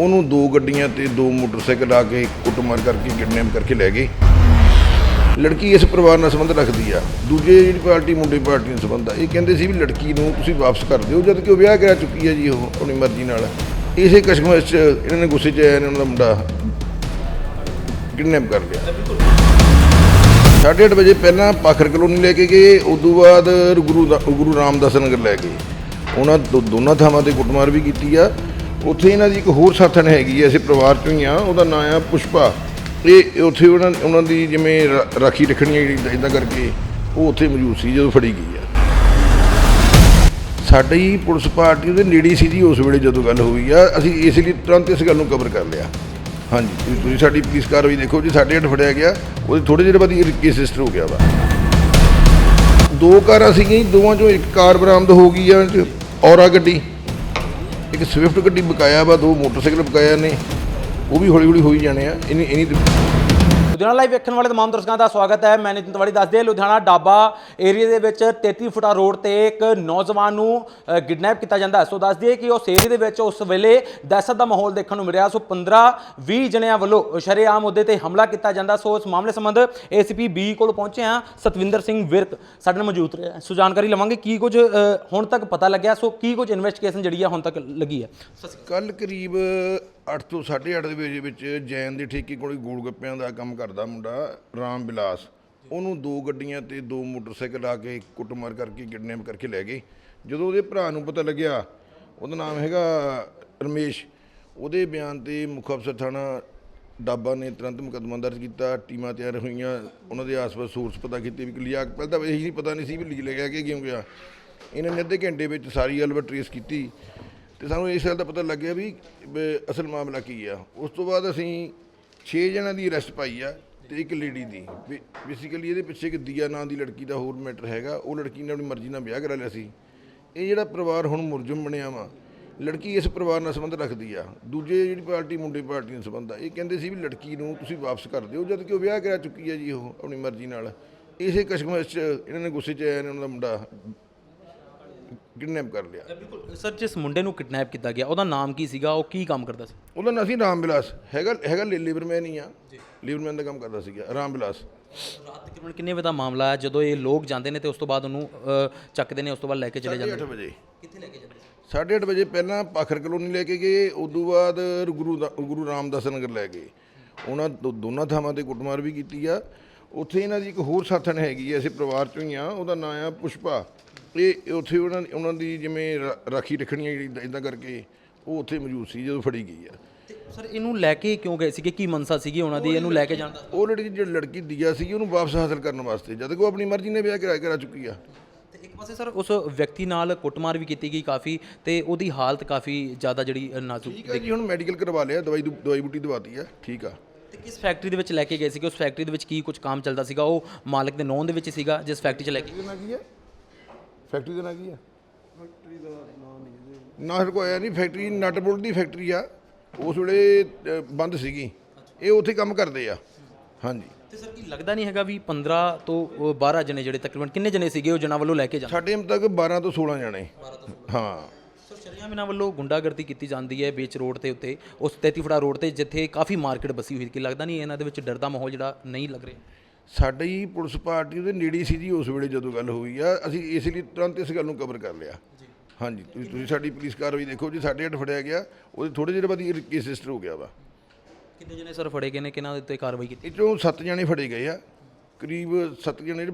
ਉਹਨੂੰ ਦੋ ਗੱਡੀਆਂ ਤੇ ਦੋ ਮੋਟਰਸਾਈਕਲ ਆ ਕੇ ਕੁੱਟਮਾਰ ਕਰਕੇ, ਕਿਡਨੈਪ ਕਰਕੇ ਲੈ ਗਏ। ਲੜਕੀ ਇਸ ਪਰਿਵਾਰ ਨਾਲ ਸੰਬੰਧ ਰੱਖਦੀ ਆ। ਦੂਜੇ ਜਿਹੜੀ ਪਾਰਟੀ, ਮੁੰਡੇ ਪਾਰਟੀ ਨਾਲ ਸੰਬੰਧ ਆ। ਇਹ ਕਹਿੰਦੇ ਸੀ ਵੀ ਲੜਕੀ ਨੂੰ ਤੁਸੀਂ ਵਾਪਸ ਕਰ ਦਿਓ, ਜਦ ਕਿ ਉਹ ਵਿਆਹ ਕਰਾ ਚੁੱਕੀ ਹੈ ਜੀ ਉਹ, ਆਪਣੀ ਮਰਜ਼ੀ ਨਾਲ। ਇਸੇ ਕਸ਼ਮਕਸ਼ 'ਚ ਇਹਨਾਂ ਨੇ ਗੁੱਸੇ 'ਚ ਆਇਆ ਨੇ ਉਹਨਾਂ ਦਾ ਮੁੰਡਾ ਕਿਡਨੈਪ ਕਰ ਲਿਆ। ਸਾਢੇ ਅੱਠ ਵਜੇ ਪਹਿਲਾਂ ਪਾਖਰ ਕਲੋਨੀ ਲੈ ਕੇ ਗਏ, ਉਦੋਂ ਬਾਅਦ ਗੁਰੂ ਦਾ- ਗੁਰੂ ਰਾਮਦਾਸ ਨਗਰ ਲੈ ਗਏ। ਉਹਨਾਂ ਦੋ- ਦੋਨਾਂ ਥਾਵਾਂ ਤੇ ਕੁੱਟਮਾਰ ਵੀ ਕੀਤੀ ਆ। ਉੱਥੇ ਇਹਨਾਂ ਦੀ ਇੱਕ ਹੋਰ ਸਾਥਣ ਹੈਗੀ ਐ ਅਸੀਂ ਪਰਿਵਾਰ ਚੋਂ ਹੀ ਆ, ਉਹਦਾ ਨਾਂ ਆ ਪੁਸ਼ਪਾ। ਇਹ ਉੱਥੇ ਉਹਨਾਂ ਉਹਨਾਂ ਦੀ ਜਿਵੇਂ ਰਾ- ਰਾਖੀ ਰੱਖਣੀ ਹੈ ਜਿਹੜੀ ਇਦਾਂ ਕਰਕੇ, ਉਹ ਉੱਥੇ ਮੌਜੂਦ ਸੀ ਜਦੋਂ ਫੜੀ ਗਈ ਆ। ਸਾਡੀ ਪੁਲਿਸ ਪਾਰਟੀ ਉਹਦੇ ਨੇੜੇ ਸੀ ਜੀ ਉਸ ਵੇਲੇ ਜਦੋਂ ਗੱਲ ਹੋਈ ਆ, ਅਸੀਂ ਇਸ ਲਈ ਤੁਰੰਤ ਇਸ ਗੱਲ ਨੂੰ ਕਵਰ ਕਰ ਲਿਆ। ਹਾਂਜੀ, ਤੁਸੀਂ- ਸਾਡੀ ਪੁਲਿਸ ਕਾਰਵਾਈ ਦੇਖੋ ਜੀ, ਸਾਡੇ ਅੱਠ ਫੜਿਆ ਗਿਆ, ਉਹਦੇ ਥੋੜੇ ਜਿਹੇ ਬਾਅਦ ਇਹ ਕੇਸ ਰਜਿਸਟਰ ਹੋ ਗਿਆ ਵਾ। ਦੋ ਕਾਰਾਂ ਸੀਗੀਆਂ ਦੋਵਾਂ ਚੋਂ ਇੱਕ ਕਾਰ ਬਰਾਮਦ ਹੋ ਗਈ ਆ ਚ ਔਰਾ ਗੱਡੀ। ਇੱਕ ਸਵਿਫਟ ਗੱਡੀ ਬਕਾਇਆ ਵਾ, ਦੋ ਮੋਟਰਸਾਈਕਲ ਬਕਾਇਆ ਨੇ, ਉਹ ਵੀ ਹੌਲੀ ਹੌਲੀ ਹੋਈ ਜਾਣੇ ਆ, ਇਨੀ ਇਨੀ ਲੁਧਿਆਣਾ ਲਾਈਵ ਵੇਖਣ ਵਾਲੇ ਤਮਾਮ ਦਰਸ਼ਕਾਂ ਦਾ ਸਵਾਗਤ ਹੈ। ਮੈਂ ਨਿਤਿਨ ਤਵਾੜੀ ਦੱਸਦੇ ਲੁਧਿਆਣਾ ਡਾਬਾ ਏਰੀਆ ਦੇ ਵਿੱਚ 33 ਫੁੱਟਾ ਰੋਡ ਤੇ ਇੱਕ ਨੌਜਵਾਨ ਨੂੰ ਕਿਡਨੈਪ ਕੀਤਾ ਜਾਂਦਾ ਸੋ ਦੱਸ ਦਈਏ ਕਿ ਉਸ ਏਰੀਆ ਦੇ ਵਿੱਚ ਉਸ ਵੇਲੇ ਦਹਿਸ਼ਤ ਦਾ ਮਾਹੌਲ ਦੇਖਣ ਨੂੰ ਮਿਲਿਆ। ਸੋ 15 20 ਜਣਿਆਂ ਵੱਲੋਂ ਸ਼ਰੇਆਮ ਉਹਦੇ ਤੇ ਹਮਲਾ ਕੀਤਾ ਜਾਂਦਾ। ਸੋ ਇਸ ਮਾਮਲੇ ਸੰਬੰਧ ਏਸੀਪੀ ਬੀ ਕੋਲ ਪਹੁੰਚੇ ਹਾਂ। ਸਤਵਿੰਦਰ ਸਿੰਘ ਵਿਰਕ ਸਾਡੇ ਨਾਲ ਮੌਜੂਦ ਰਿਹਾ ਸੋ ਜਾਣਕਾਰੀ ਲਵਾਂਗੇ ਕੀ ਕੁਝ ਹੁਣ ਤੱਕ ਪਤਾ ਲੱਗਿਆ। ਸੋ ਕੀ ਕੁਝ ਇਨਵੈਸਟੀਗੇਸ਼ਨ ਜਿਹੜੀ ਆ ਹੁਣ ਤੱਕ ਲੱਗੀ ਹੈ? ਕੱਲ ਕਰੀਬ 8 ਤੋਂ 8:30 ਦੇ ਵਜੇ ਵਿੱਚ ਜੈਨ ਦੇ ਠੇਕੇ ਕੋਲ ਗੋਲ ਗੱਪਿਆਂ ਦਾ ਕੰਮ ਕਰਦਾ ਮੁੰਡਾ ਰਾਮ ਬਿਲਾਸ। ਉਹਨੂੰ ਦੋ ਗੱਡੀਆਂ ਤੇ ਦੋ ਮੋਟਰਸਾਈਕਲ ਆ ਕੇ ਕੁੱਟਮਾਰ ਕਰਕੇ, ਕਿਡਨੈਪ ਕਰਕੇ ਲੈ ਗਏ। ਜਦੋਂ ਉਹਦੇ ਭਰਾ ਨੂੰ ਪਤਾ ਲੱਗਿਆ, ਉਹਦਾ ਨਾਮ ਹੈਗਾ ਰਮੇਸ਼। ਉਹਦੇ ਬਿਆਨ ਤੇ ਮੁੱਖ ਅਫਸਰ ਥਾਣਾ ਡਾਬਾ ਨੇ ਤੁਰੰਤ ਮੁਕੱਦਮਾ ਦਰਜ ਕੀਤਾ। ਟੀਮਾਂ ਤਿਆਰ ਹੋਈਆਂ। ਉਹਨਾਂ ਦੇ ਆਸ-ਪਾਸ ਸੋਰਸ ਪਤਾ ਕੀਤੇ ਵੀ ਲਿਆ ਪਹਿਲਾਂ ਤਾਂ ਇਹੀ ਪਤਾ ਨਹੀਂ ਸੀ ਵੀ ਲੀ ਲੱਗਿਆ ਕਿ ਕਿਉਂ ਗਿਆ। ਇਹਨਾਂ ਨੇ ਅੱਧੇ ਘੰਟੇ ਵਿੱਚ ਸਾਰੀ ਗੱਲਬਾਤ ਟਰੇਸ ਕੀਤੀ। ਤੇ ਸਾਨੂੰ ਇਸ ਗੱਲ ਦਾ ਪਤਾ ਲੱਗਿਆ ਵੀ ਵੀ ਅਸਲ ਮਾਮਲਾ ਕੀ ਆ। ਉਸ ਤੋਂ ਬਾਅਦ ਅਸੀਂ 6 ਜਣਾਂ ਦੀ ਅਰੈਸਟ ਪਾਈ ਆ ਤੇ ਇੱਕ ਲੇਡੀ ਦੀ। ਬੇਸਿਕਲੀ ਇਹਦੇ ਪਿੱਛੇ ਇੱਕ ਦੀਆ ਨਾਂ ਦੀ ਲੜਕੀ ਦਾ ਹੋਰ ਮੈਟਰ ਹੈਗਾ। ਉਹ ਲੜਕੀ ਨੇ ਆਪਣੀ ਮਰਜ਼ੀ ਨਾਲ ਵਿਆਹ ਕਰਾ ਲਿਆ ਸੀ। ਇਹ ਜਿਹੜਾ ਪਰਿਵਾਰ ਹੁਣ ਮੁਰਜਮ ਬਣਿਆ ਵਾ, ਲੜਕੀ ਇਸ ਪਰਿਵਾਰ ਨਾਲ ਸੰਬੰਧ ਰੱਖਦੀ ਆ। ਦੂਜੇ ਜਿਹੜੀ ਪਾਰਟੀ, ਮੁੰਡੇ ਪਾਰਟੀ ਨਾਲ ਸੰਬੰਧ ਆ। ਇਹ ਕਹਿੰਦੇ ਸੀ ਵੀ ਲੜਕੀ ਨੂੰ ਤੁਸੀਂ ਵਾਪਸ ਕਰ ਦਿਓ, ਜਦ ਕਿ ਉਹ ਵਿਆਹ ਕਰਾ ਚੁੱਕੀ ਹੈ ਜੀ ਉਹ, ਆਪਣੀ ਮਰਜ਼ੀ ਨਾਲ। ਇਸੇ ਕਸ਼ਮਕਸ਼ 'ਚ ਇਹਨਾਂ ਨੇ ਗੁੱਸੇ 'ਚ ਆਇਆ ਨੇ, ਉਹਨਾਂ ਦਾ ਮੁੰਡਾ ਕਿਡਨੈਪ ਕਰ ਲਿਆ। ਬਿਲਕੁਲ ਸਰ ਜਿਸ ਮੁੰਡੇ ਨੂੰ ਕਿਡਨੈਪ ਕੀਤਾ ਗਿਆ ਉਹਦਾ ਨਾਮ ਕੀ ਸੀਗਾ ਉਹ ਕੀ ਕੰਮ ਕਰਦਾ ਸੀ? ਉਹਦਾ ਨਾਂ ਸੀ ਰਾਮ ਬਿਲਾਸ ਹੈਗਾ ਹੈਗਾ ਲੇ- ਲੇਬਰਮੈਨ ਹੀ ਆ। ਲੇਬਰਮੈਨ ਦਾ ਕੰਮ ਕਰਦਾ ਸੀਗਾ ਰਾਮ ਬਿਲਾਸ ਰਾਤ ਤਕਰੀਬਨ ਕਿੰਨੇ ਵਜੇ ਦਾ ਮਾਮਲਾ ਹੈ? ਜਦੋਂ ਇਹ ਲੋਕ ਜਾਂਦੇ ਨੇ ਤੇ ਉਸ ਤੋਂ ਬਾਅਦ ਉਹਨੂੰ ਚੱਕਦੇ ਨੇ ਉਸ ਤੋਂ ਬਾਅਦ ਲੈ ਕੇ ਚਲੇ ਜਾਂਦੇ 8 ਵਜੇ। ਕਿੱਥੇ ਲੈ ਕੇ ਜਾਂਦੇ ਸਾਢੇ ਅੱਠ ਵਜੇ ਪਹਿਲਾਂ ਪਾਖਰ ਕਲੋਨੀ ਲੈ ਕੇ ਗਏ ਉਦੋਂ ਬਾਅਦ ਗੁਰੂ ਗੁਰੂ ਰਾਮਦਾਸ ਨਗਰ ਲੈ ਗਏ। ਉਹਨਾਂ ਦੋਨਾਂ ਥਾਵਾਂ ਤੇ ਕੁੱਟਮਾਰ ਵੀ ਕੀਤੀ ਆ। ਉੱਥੇ ਇਹਨਾਂ ਦੀ ਇੱਕ ਹੋਰ ਸਾਥਣ ਹੈਗੀ ਐ ਇਸੇ ਪਰਿਵਾਰ ਚੋਂ ਹੀ ਆ ਉਹਦਾ ਨਾਂ ਆ ਪੁਸ਼ਪਾ। ਇਹ ਉੱਥੇ ਉਹਨਾਂ ਉਹਨਾਂ ਦੀ ਜਿਵੇਂ ਰਾਖੀ ਰੱਖਣੀ ਹੈ ਜਿਹੜੀ ਇਦਾਂ ਕਰਕੇ ਉਹ ਉੱਥੇ ਮੌਜੂਦ ਸੀ ਜਦੋਂ ਫੜੀ ਗਈ ਆ। ਸਰ ਇਹਨੂੰ ਲੈ ਕੇ ਕਿਉਂ ਗਏ ਸੀਗੇ? ਕੀ ਮਨਸਾ ਸੀਗੀ ਉਹਨਾਂ ਦੀ? ਇਹਨੂੰ ਲੈ ਕੇ ਜਾਣ ਦਾ? ਉਹ ਲੜਕੀ ਜਿਹੜੀ ਲੜਕੀ ਦੀਆ ਸੀ ਉਹਨੂੰ ਵਾਪਸ ਹਾਸਲ ਕਰਨ ਵਾਸਤੇ ਜਦ ਕਿ ਉਹ ਆਪਣੀ ਮਰਜ਼ੀ ਨਾਲ ਵਿਆਹ ਕਰਾ ਕਰਾ ਚੁੱਕੀ ਆ। ਤੇ ਇੱਕ ਪਾਸੇ ਸਰ ਉਸ ਵਿਅਕਤੀ ਨਾਲ ਕੁੱਟਮਾਰ ਵੀ ਕੀਤੀ ਗਈ ਕਾਫੀ ਤੇ ਉਹਦੀ ਹਾਲਤ ਕਾਫੀ ਜ਼ਿਆਦਾ ਜਿਹੜੀ ਨਾਜ਼ੁਕ ਠੀਕ ਹੈ ਜੀ ਹੁਣ ਮੈਡੀਕਲ ਕਰਵਾ ਲਿਆ ਦਵਾਈ ਦੂ- ਦਵਾਈ ਬੂਟੀ ਦਵਾਤੀ ਆ ਠੀਕ ਆ। ਤੇ ਕਿਸ ਫੈਕਟਰੀ ਦੇ ਵਿੱਚ ਲੈ ਕੇ ਗਏ ਸੀਗੇ? ਉਸ ਫੈਕਟਰੀ ਦੇ ਵਿੱਚ ਕੀ ਕੁਝ ਕੰਮ ਚੱਲਦਾ ਸੀਗਾ? ਉਹ ਮਾਲਕ ਦੇ ਨਾਂ ਦੇ ਵਿੱਚ ਸੀਗਾ ਜਿਸ ਫੈਕਟਰੀ 'ਚ ਲੈ ਕੇ ਫੈਕਟਰੀ ਦਾ ਨਾਂ ਕੀ ਹੈ ਫੈਕਟਰੀ ਦਾ ਨਾਂ ਕੀ ਹੈ ਫੈਕਟਰੀ ਦਾ ਨਾਂ ਨਹੀਂ ਨਾ ਕੋਈ ਆਇਆ ਨਹੀਂ ਫੈਕਟਰੀ ਨਟ ਬੋਲਟ ਦੀ ਫੈਕਟਰੀ ਆ। ਉਸ ਵੇਲੇ ਅ, ਬੰਦ ਸੀਗੀ। ਇਹ ਉੱਥੇ ਕੰਮ ਕਰਦੇ ਆ। ਹਾਂਜੀ। ਤੇ ਸਰ ਕੀ ਲੱਗਦਾ ਨਹੀਂ ਹੈਗਾ ਵੀ 15 ਤੋਂ ਅ, 12 ਜਣੇ ਜਿਹੜੇ ਤਕਰੀਬਨ ਕਿੰਨੇ ਜਣੇ ਸੀਗੇ ਉਹ ਜਨਾਂ ਵੱਲੋਂ ਲੈ ਕੇ ਜਾਂਦੇ? ਸਾਡੇ ਹੁਣ ਤੱਕ 12 ਤੋਂ 16 ਜਾਣੇ। ਹਾਂ। ਸਰ ਸ਼ਰਿਆਮ ਇਹਨਾਂ ਵੱਲੋਂ ਗੁੰਡਾਗਰਦੀ ਕੀਤੀ ਜਾਂਦੀ ਹੈ ਵੇਚ ਰੋਡ ਤੇ ਉੱਤੇ ਉਸ 33 ਫੁੱਟਾ ਰੋਡ ਤੇ ਜਿੱਥੇ ਕਾਫੀ ਮਾਰਕੀਟ ਬਸੀ ਹੋਈ ਕਿ ਲੱਗਦਾ ਨਹੀਂ ਇਹਨਾਂ ਦੇ ਵਿੱਚ ਡਰ ਦਾ ਮਾਹੌਲ ਜਿਹੜਾ ਨਹੀਂ ਲੱਗ ਰਿਹਾ? ਸਾਡੀ ਪੁਲਿਸ ਪਾਰਟੀ ਦੇ ਨੇੜੇ ਸੀ ਜੀ ਉਸ ਵੇਲੇ ਜਦੋਂ ਗੱਲ ਹੋਈ ਆ ਅਸੀਂ ਇਸ ਲਈ ਤੁਰੰਤ ਇਸ ਗੱਲ ਨੂੰ ਕਵਰ ਕਰ ਲਿਆ। ਹਾਂਜੀ ਤੁਸੀਂ ਤੁਸੀਂ ਸਾਡੀ ਪੁਲਿਸ ਕਾਰਵਾਈ ਦੇਖੋ ਜੀ ਸਾਡੇ ਅੱਠ ਫੜਿਆ ਗਿਆ ਉਹਦੇ ਥੋੜੇ ਜਿਹੇ ਬਾਅਦ ਇਹ ਕੇਸ ਰਜਿਸਟਰ ਹੋ ਗਿਆ ਵਾ। ਕਿੰਨੇ ਜਣੇ ਸਰ ਫੜੇ ਗਏ ਨੇ ਕਿਹਨਾਂ ਦੇ ਉੱਤੇ ਕਾਰਵਾਈ ਕੀਤੀ? ਇਹ ਚੋਂ ਸੱਤ ਜਣੇ ਫੜੇ ਗਏ ਆ ਕਰੀਬ ਸੱਤ ਜਣੇ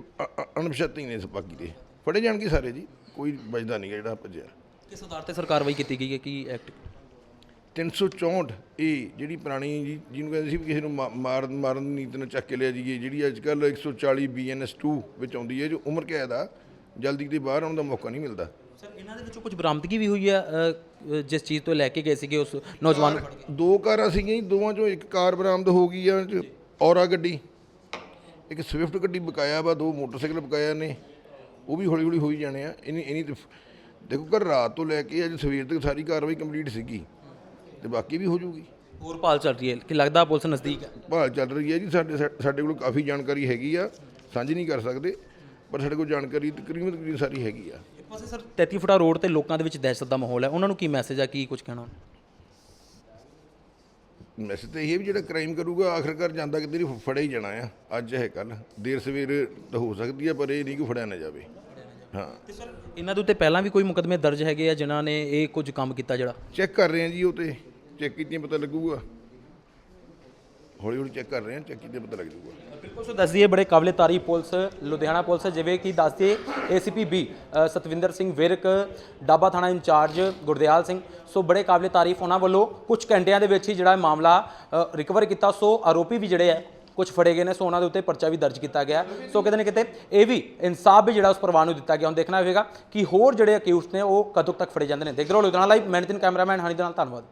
ਅਣਪਛਾਤੇ ਨੇ ਇਸ ਬਾਕੀ ਦੇ। ਫੜੇ ਜਾਣਗੇ ਸਾਰੇ ਜੀ ਕੋਈ ਬਚਦਾ ਨਹੀਂ ਜਿਹੜਾ ਭੱਜਿਆ। ਕਿਸ ਆਧਾਰ ਤੇ ਸਰ ਕਾਰਵਾਈ ਕੀਤੀ ਗਈ ਹੈ ਕੀ ਐਕਟ 364 ਇਹ ਜਿਹੜੀ ਪੁਰਾਣੀ ਜੀ ਜਿਹਨੂੰ ਕਹਿੰਦੇ ਸੀ ਵੀ ਕਿਸੇ ਨੂੰ ਮਾਰਨ ਮਾਰਨ ਦੀ ਨੀਤ ਨਾਲ ਚੱਕ ਕੇ ਲਿਆ ਜਾਈਏ ਜਿਹੜੀ ਅੱਜ ਕੱਲ 140 ਬੀਐਨਐਸ 2 ਵਿੱਚ ਆਉਂਦੀ ਹੈ ਜੋ ਉਮਰ ਕੈਦ ਆ ਜਲਦੀ ਤੇ ਬਾਹਰ ਆਉਣ ਦਾ ਮੌਕਾ ਨਹੀਂ ਮਿਲਦਾ। ਸਰ ਇਹਨਾਂ ਦੇ ਵਿੱਚੋਂ ਕੁਝ ਬਰਾਮਦਗੀ ਵੀ ਹੋਈ ਅ, ਜਿਸ ਚੀਜ਼ ਤੋਂ ਲੈ ਕੇ ਗਏ ਸੀਗੇ ਉਸ ਨੌਜਵਾਨ ਨੂੰ ਫੜ ਕੇ? ਦੋ ਕਾਰਾਂ ਸੀਗੀਆਂ ਦੋਵਾਂ ਚੋਂ ਇੱਕ ਕਾਰ ਬਰਾਮਦ ਹੋ ਗਈ ਆ ਔਰਾ ਗੱਡੀ ਇੱਕ ਸਵਿਫਟ ਗੱਡੀ ਬਕਾਇਆ ਵਾ ਦੋ ਮੋਟਰਸਾਈਕਲ ਬਕਾਇਆ ਨੇ ਉਹ ਵੀ ਹੌਲੀ ਹੌਲੀ ਹੋਈ ਜਾਣੇ ਆ ਇਨੀ ਇਨੀ ਦੇਖੋ ਕਰ ਰਾਤ ਤੋਂ ਲੈ ਕੇ ਅੱਜ ਸਵੇਰ ਤੱਕ ਸਾਰੀ ਕਾਰਵਾਈ ਕੰਪਲੀਟ ਸੀਗੀ। ਤੇ ਬਾਕੀ ਵੀ ਹੋ ਜੂਗੀ। ਹੋਰ ਪਾਲ ਚੱਲ ਰਹੀ ਹੈ ਕਿ ਲੱਗਦਾ ਪੁਲਿਸ ਨਜ਼ਦੀਕ ਹੈ? ਭਾਲ ਚੱਲ ਰਹੀ ਹੈ ਜੀ ਸਾਡੇ ਸਾਡੇ ਕੋਲ ਕਾਫੀ ਜਾਣਕਾਰੀ ਹੈਗੀ ਆ ਸਾਂਝੀ ਨਹੀਂ ਕਰ ਸਕਦੇ ਪਰ ਸਾਡੇ ਕੋਲ ਜਾਣਕਾਰੀ ਤਕਰੀਬਨ ਤਕਰੀਬਨ ਸਾਰੀ ਹੈਗੀ ਆ। ਇੱਕ ਪਾਸੇ ਸਰ 33 ਫੁੱਟਾ ਰੋਡ ਤੇ ਲੋਕਾਂ ਦੇ ਵਿੱਚ ਦਹਿਸ਼ਤ ਦਾ ਮਾਹੌਲ ਹੈ ਉਹਨਾਂ ਨੂੰ ਕੀ ਮੈਸੇਜ ਆ ਕੀ ਕੁਝ ਕਹਿਣਾ? ਮੈਸੇਜ ਤਾਂ ਇਹ ਵੀ ਜਿਹੜਾ ਕ੍ਰਾਈਮ ਕਰੂਗਾ ਆਖਰਕਾਰ ਜਾਂਦਾ ਕਿਤੇ ਨਹੀਂ ਫੜਿਆ ਹੀ ਜਾਣਾ ਆ ਅੱਜ ਹੈ ਕੱਲ ਦੇਰ ਸਵੇਰ ਤਾਂ ਹੋ ਸਕਦੀ ਹੈ ਪਰ ਇਹ ਨਹੀਂ ਕਿ ਫੜਿਆ ਨਾ ਜਾਵੇ। ਹਾਂ। ਤੇ ਸਰ ਇਹਨਾਂ ਦੇ ਉੱਤੇ ਪਹਿਲਾਂ ਵੀ ਕੋਈ ਮੁਕਦਮੇ ਦਰਜ ਹੈਗੇ ਆ ਜਿਨ੍ਹਾਂ ਨੇ ਇਹ ਕੁਝ ਕੰਮ ਕੀਤਾ ਜਿਹੜਾ? ਚੈੱਕ ਕਰ ਰਹੇ ਹਾਂ ਜੀ ਉਹ ਤੇ। ਚੈੱਕ ਕੀਤੀਆਂ, ਪਤਾ ਲੱਗੂਗਾ। ਹੌਲੀ ਹੌਲੀ ਚੈੱਕ ਕਰ ਰਹੇ ਹਾਂ ਚੈੱਕ ਕੀਤੀਆਂ ਪਤਾ ਲੱਗ ਜਾਊਗਾ। ਬਿਲਕੁਲ, ਸੋ ਦੱਸਦੀ ਦਈਏ, ਬੜੇ ਕਾਬਲੇ ਤਾਰੀਫ ਪੁਲਿਸ, ਲੁਧਿਆਣਾ ਪੁਲਿਸ ਜਿਵੇਂ ਕਿ ਦੱਸ ਦਈਏ ਏਸੀਪੀ ਬੀ ਸਤਵਿੰਦਰ ਸਿੰਘ ਵਿਰਕ, ਡਾਬਾ ਥਾਣਾ ਇੰਚਾਰਜ ਗੁਰਦਿਆਲ ਸਿੰਘ। ਸੋ ਬੜੇ ਕਾਬਲੇ ਤਾਰੀਫ ਉਹਨਾਂ ਵੱਲੋਂ। ਕੁਝ ਘੰਟਿਆਂ ਦੇ ਵਿੱਚ ਹੀ ਜਿਹੜਾ ਮਾਮਲਾ ਰਿਕਵਰ ਕੀਤਾ। ਸੋ ਆਰੋਪੀ ਵੀ ਜਿਹੜੇ ਆ ਕੁਝ ਫੜੇ ਗਏ ਨੇ। ਸੋ ਉਹਨਾਂ ਦੇ ਉੱਤੇ ਪਰਚਾ ਵੀ ਦਰਜ ਕੀਤਾ ਗਿਆ। ਸੋ ਕਿਤੇ ਨਾ ਕਿਤੇ ਇਹ ਵੀ ਇਨਸਾਫ ਵੀ ਜਿਹੜਾ ਉਸ ਪਰਿਵਾਰ ਨੂੰ ਦਿੱਤਾ ਗਿਆ। ਹੁਣ ਦੇਖਣਾ ਹੋਵੇਗਾ ਕਿ ਹੋਰ ਜਿਹੜੇ ਅਕਿਊਜ਼ਡ ਨੇ, ਉਹ ਕਦੋਂ ਤੱਕ ਫੜੇ ਜਾਂਦੇ ਨੇ। ਦੇਖ ਰਹੋ Ludhiana live managing cameraman, Honey ਦੇ ਨਾਲ ਧੰਨਵਾਦ।